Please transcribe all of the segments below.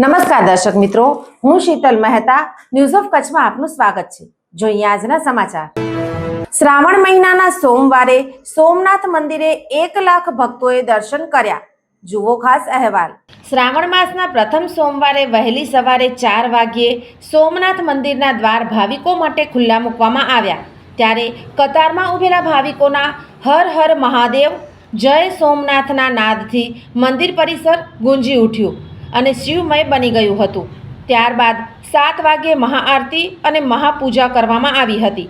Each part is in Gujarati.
નમસ્કાર દર્શક મિત્રો, હું શીતલ મહેતા ન્યૂઝ ઓફ કચ્છમાં આપનું સ્વાગત છે. જોઈએ આજના સમાચાર. શ્રાવણ મહિનાના સોમવારે સોમનાથ મંદિરે એક લાખ ભક્તોએ દર્શન કર્યા. જુઓ ખાસ અહેવાલ. શ્રાવણ માસના પ્રથમ સોમવારે વહેલી સવારે ચાર વાગ્યે સોમનાથ મંદિરના દ્વાર ભાવિકો માટે ખુલ્લા મૂકવામાં આવ્યા. ત્યારે કતારમાં ઉભેલા ભાવિકોના હર હર મહાદેવ, જય સોમનાથના નાદથી મંદિર પરિસર ગુંજી ઉઠ્યું. અને શિવમય બની ગયું હતું. ત્યારબાદ સાત વાગ્યે મહાઆરતી અને મહાપૂજા કરવામાં આવી હતી.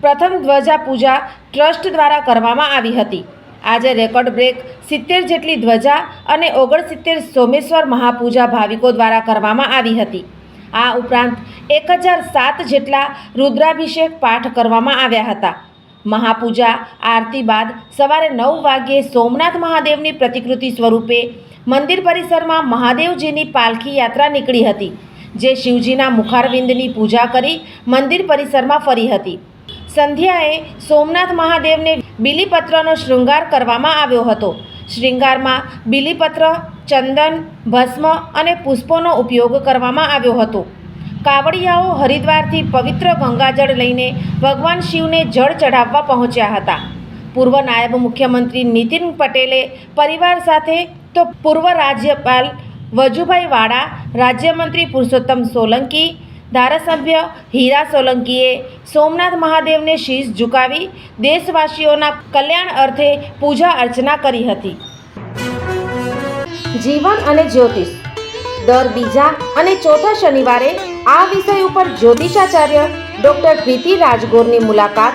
પ્રથમ ધ્વજા પૂજા ટ્રસ્ટ દ્વારા કરવામાં આવી હતી. આજે રેકોર્ડ બ્રેક સિત્તેર જેટલી ધ્વજા અને ઓગણસિત્તેર સોમેશ્વર મહાપૂજા ભાવિકો દ્વારા કરવામાં આવી હતી. આ ઉપરાંત એક હજાર સાત જેટલા રુદ્રાભિષેક પાઠ કરવામાં આવ્યા હતા. મહાપૂજા, આરતી બાદ સવારે નવ વાગ્યે સોમનાથ મહાદેવની પ્રતિકૃતિ સ્વરૂપે મંદિર પરિસરમાં મહાદેવજીની પાલખી યાત્રા નીકળી હતી, જે શિવજીના મુખારવિંદની પૂજા કરી મંદિર પરિસરમાં ફરી હતી. સંધ્યાએ સોમનાથ મહાદેવને બિલીપત્રનો શૃંગાર કરવામાં આવ્યો હતો. શૃંગારમાં બિલીપત્ર, ચંદન, ભસ્મ અને પુષ્પોનો ઉપયોગ કરવામાં આવ્યો હતો. કાવડિયાઓ હરિદ્વારથી પવિત્ર ગંગાજળ લઈને ભગવાન શિવને જળ ચઢાવવા પહોંચ્યા હતા. પૂર્વ નાયબ મુખ્યમંત્રી નીતિન પટેલે પરિવાર સાથે, તો પૂર્વ રાજ્યપાલ વજુભાઈ વાળા, રાજ્યમંત્રી પુરુષોત્તમ સોલંકી, ધારાસભ્ય હીરા સોલંકીએ સોમનાથ મહાદેવને શીશ ઝુકાવી દેશવાસીઓના કલ્યાણ અર્થે પૂજા અર્ચના કરી હતી. જીવન અને જ્યોતિષ. દર બીજા અને ચોથા શનિવારે આ વિષય ઉપર જ્યોતિષાચાર્ય ડોક્ટર પ્રીતિ રાજગોરની મુલાકાત